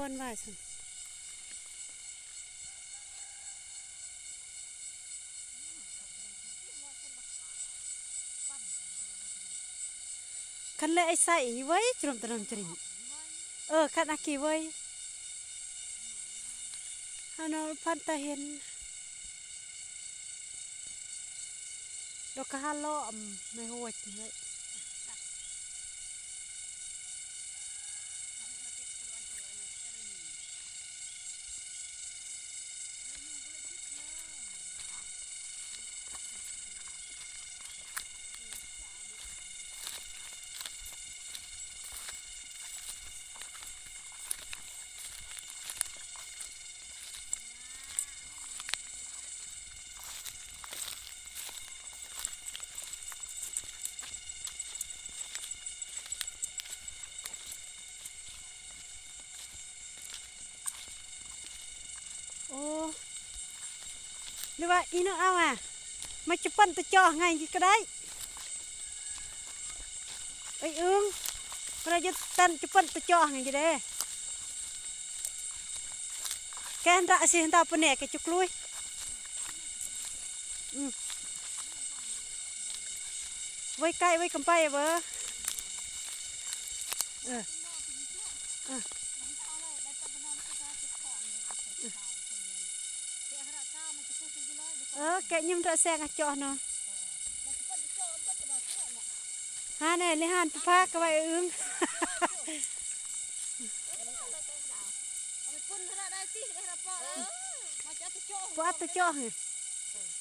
พ่นว้ซั่นคันเลยไอ้ใส่ไว้จรมตรมจริงเออคันอากีไว้ฮานอพันตาเห็นดอกกะฮาล้อมไม่โหดเลย ឬว่าអ៊ីនោះអោអាមកជប៉ុនទៅចោះថ្ងៃនេះក្តីអីអឹងប្រយុទ្ធតាន់ជប៉ុនទៅចោះថ្ងៃនេះដែរកែនរកសិនតាពនេះគេជុកលួយវៃកៃវៃកំបៃអើអឺអឺ เออแกยิ้มระแซงอะจอเนาะฮาเนี่ยเลยหันพากก็ไว้อึ้งปวดตะจ่อง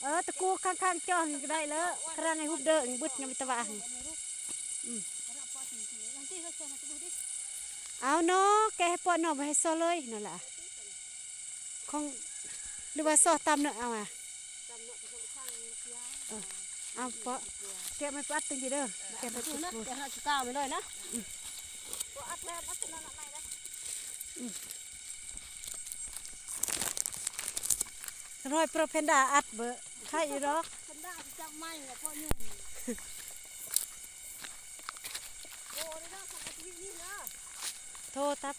เออตะกูข้างๆจ่องก็ได้แล้วครางไงฮุบเด้อบึดยังม่ตะวาไงเอาเนาะแกให้ปอดเนาไปให้ซอเลยนั่นแหละของหรือว่าซอตามเนาะเอาอะ อเอาปอแกไม่ปัดตึงจีเด้อแกไปปุดปุดเดี๋ยวเราจะก้าวไปเลยนะรอยโปรเพนดาอัดเบอร์ใครอีหรอกฉันได้จะจับไม้กับพ่อยุ่งโอ้นี่นะทำชีวิตนี่นะโทรตับ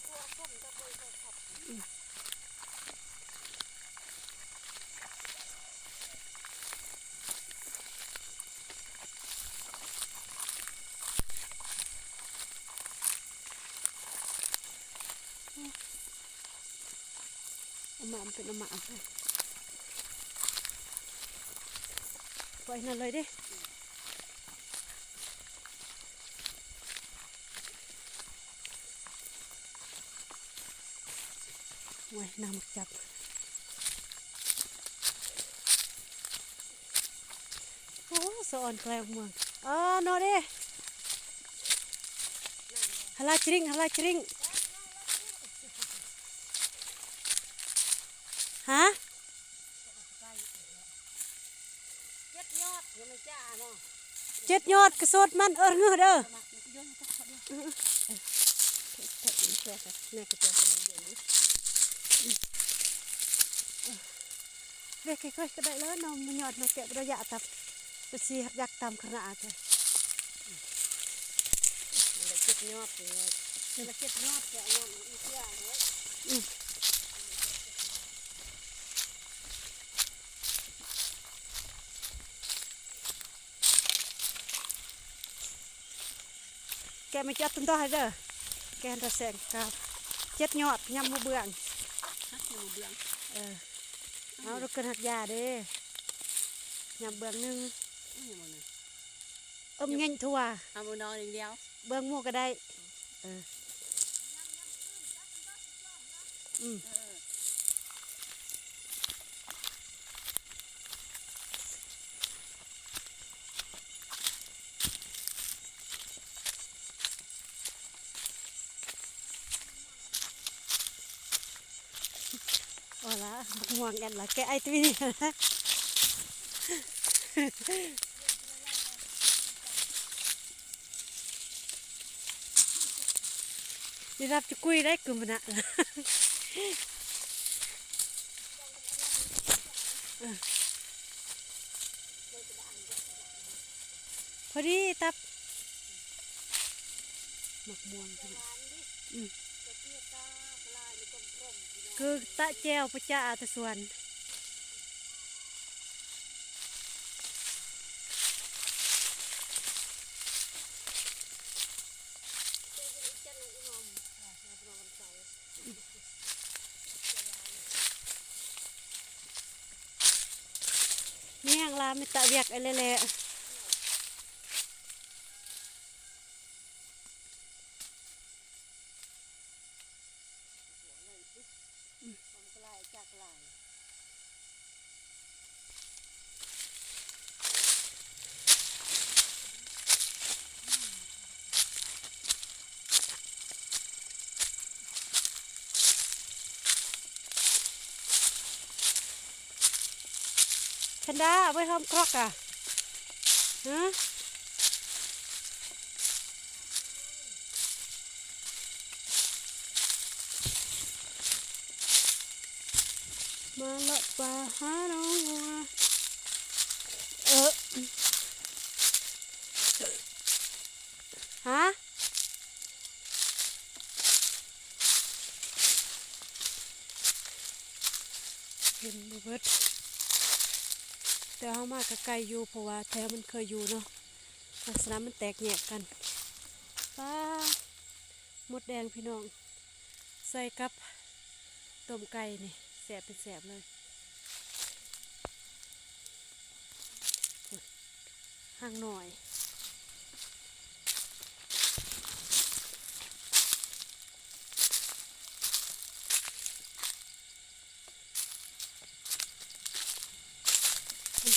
มามันเป็นเอามาเอาไปปล่อยนั่นเลยดิไว้น้ำจับโอ้สอนแกลงเมืองอ๋อนอเด้ฮัลโหลจริงฮัลโหลจริง ฮะ เจ็ดยอดยังไม่จ้าเนาะ เจ็ดยอดกระโสดมันเออเงือเด้อ มาโยนก็เขาเดียว แม่กระเจ้าคนนี้อย่างนี้เด็กค่อยๆก็ได้แล้วน้องมันยอดมาเก็บระยะตับจะสีหัดยักตามขนาดเลย เจ็ดยอดเลยเจ็ดเจ็ดยอดแต่ยอดอีกอย่างเลย ไม่จับต้นต่อให้เด้อแกนระแสงกับเจ็ดยอดยำมือเบื้องฮักหนูเบียงเออเอาลูกกระหักยาเด้ยำเบื้องหนึงนี่มันอมเงี้ยทั่วเอามือนอนอย่างเดียวเบื้องหมูก็ได้เอออืม ละบักม่วงกันละแกไอตัวนี้นะ đi รับจะคุยได้กุมนะพอดีตับหมักม่วงจะเตี้ยตาปลายนี่ก็ คือตะแจวพระเจ้าตะสวนเนี่ยงลาไม่ตะเวียกอะไรแหละ ความกลายจากลาย ฉันดาเอาไว้ทำครอกอะ แต่ห้องวัวเออฮะเห็นบ่เบิดแต่เฮามากก็ไกลอยู่เพราะว่าแถวมันเคยอยู่เนาะลักษณะมันแตกแยกกันป้ามดแดงพี่น้อง ใส่กับต้มไก่นี่แสบเป็นแสบเลยห่างหน่อย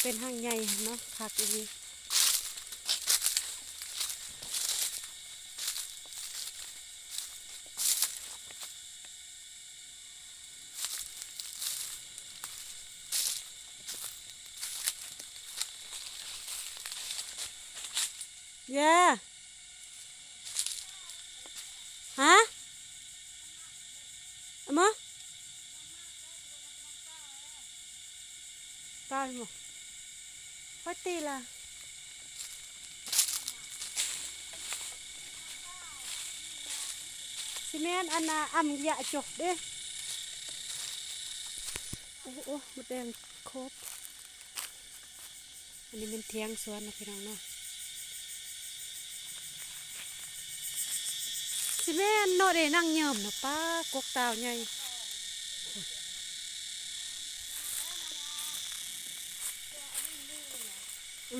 เป็นห้างใหญ่เนาะคักอีกเย่ฮะอามาตายหมด Pati lah. Si men ana am ya chok de. โอ้โอ้มดแดงครบ อันนี้เป็นเทียงสวนนะพี่น้องเนาะสิแม่นโนเดนั่งเยิมนะป้ากกตาวใหญ่ โ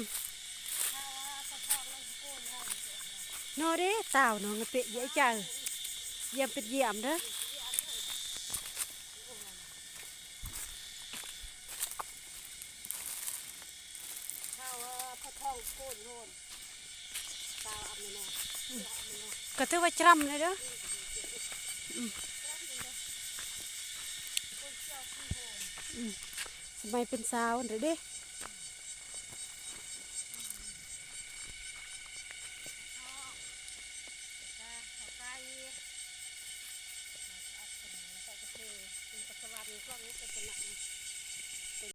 นเดตาวนาะเงเปะเยอะจังเยี่ยมเป็นเยี่ยมเด้อข้าวพระทองโค่นะก็ถือว่าจำเลยเด้ออืมอืมสมัยเป็นสาวเด้